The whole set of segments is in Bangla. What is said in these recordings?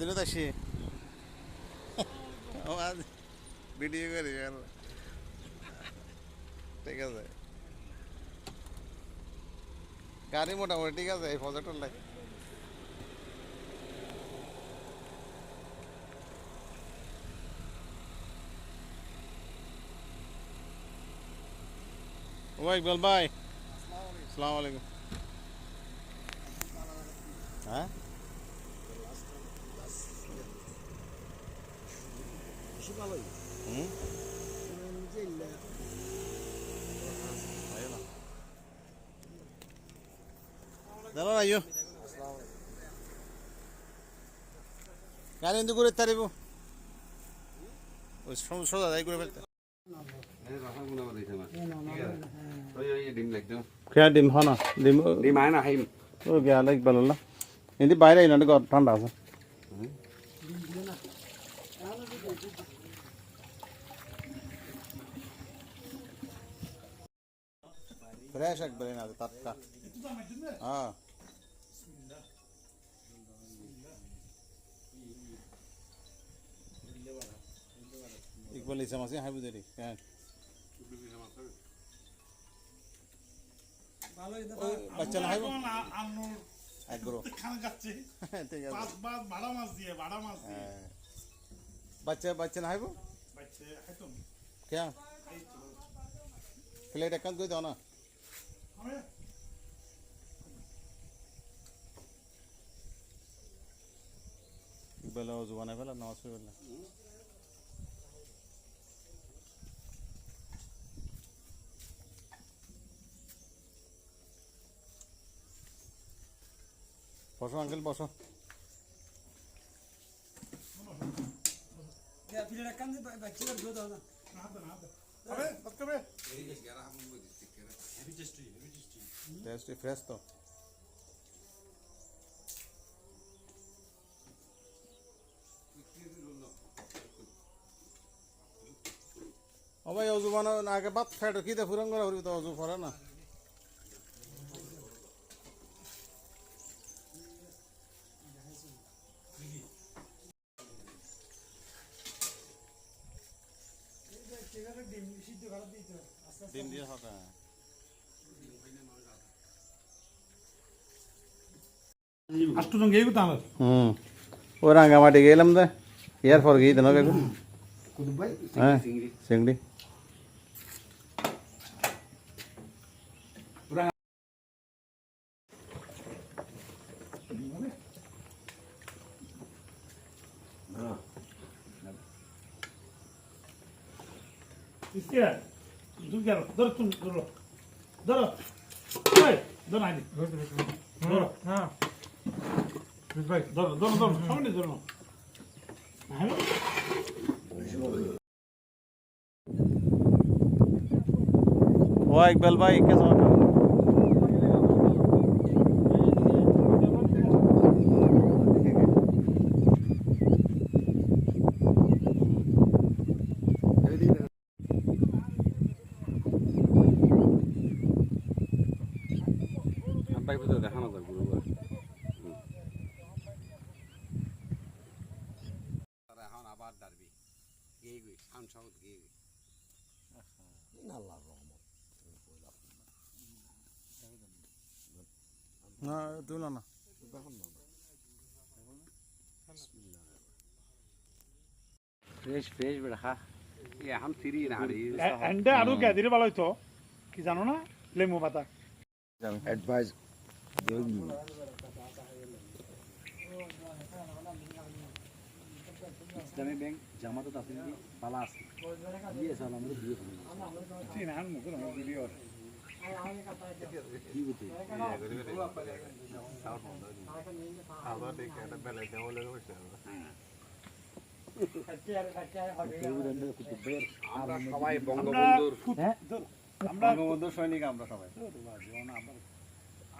দিনত আসি ও আজ ভিডিও করি ঠিক আছে। গাড়ি মোটামুটি ঠিক আছে এই প্রজেক্টর লাগে ও ভাই ইকবাল ভাই। আসসালামু আলাইকুম। হ্যাঁ? ভালোই হুম দাঁড়ান আইও গাড়ি কিন্তু করে তারিব ওই সোজা যাই করে ফেলতে। ডিম হ না? ডিম ডিম আয় না খাইম ও গিয়া লাইক ভালো না। এমনি বাইরে আইনা ঘর ঠান্ডা আছে। ফ্রেশ একবারে না টাটকা হ্যাঁ ইকবাল ইসলাম আছে হাইবু দেরি হ্যাঁ বাচ্চা না হাইবু একগ্রো খানা খাচ্ছে ঠিক আছে ভাড়া মাছ দিয়ে ভাড়া মাছ দিয়ে बच्चे बच्चे ना है वो? बच्चे है तुम? क्या? प्लेट एक दो ना बेला ज़ुबान है बेला सौ बेला बसो अंकल बसो। টেস্ট ফ্রেশ তো ও ভাই অজু বানাও আগে বাত ফেটো কি দে ফুরন করা তো অজু পরে না ডিম সিদ্ধ করে দিতে হবে আস্তে আস্তে ডিম দিয়ে হবে ಅಷ್ಟು ನಂಗೆ ಹೇಗುತ್ತಾ আমার হুম ও রাঙ্গামাটি গেলাম দে ইয়ার পর গিয়ে দেন বেগুন কুতুব ভাই হ্যাঁ চিংড়ি ইস্তিয়া তুই কেন ধর তুমি ধরো ধরো এই ধর আইনি ধরো হ্যাঁ ভাই ধরো পাইব তো দেখানো যাবে গুরু এখন আবার ডারবি। গিয়ে গই সাউন্ড সাউন্ড গিয়ে গই রহমত না তুলো না। ফ্রেশ ফ্রেশ বেড়া খা। এখন ফিরি না এন্ডে আরও ভালো হইতো কি জানো না? লেমু পাতা। অ্যাডভাইস ইসলামী ব্যাংক জামাতত আছে নাকি পালা আছে। দিয়ে চাল আমরা দিয়ে আমরা সবাই বঙ্গবন্ধুর আমরা সৈনিক আমরা সবাই।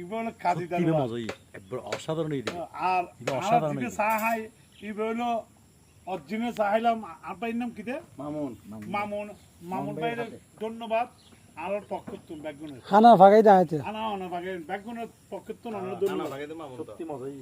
ইবে হলো কাজী সত্যি দারোয়ান। মজাই একবার অসাধারণ এই আর অসাধারণ দিকে। সাহাই ইবে হলো অরিজিনাল সাহাইলাম আর নাম কি দে মামুন। মামুন। মামুন ভাইয়ের ধন্যবাদ। আর ওর পক্ষত্তুন ব্যাগুনের খানা ফাঁকাই দেখাইতে আনা অনেক ব্যাগুনের পক্ষত্তুন অনেক না, ধন্যবাদ। বাকিতে মামুন মজাই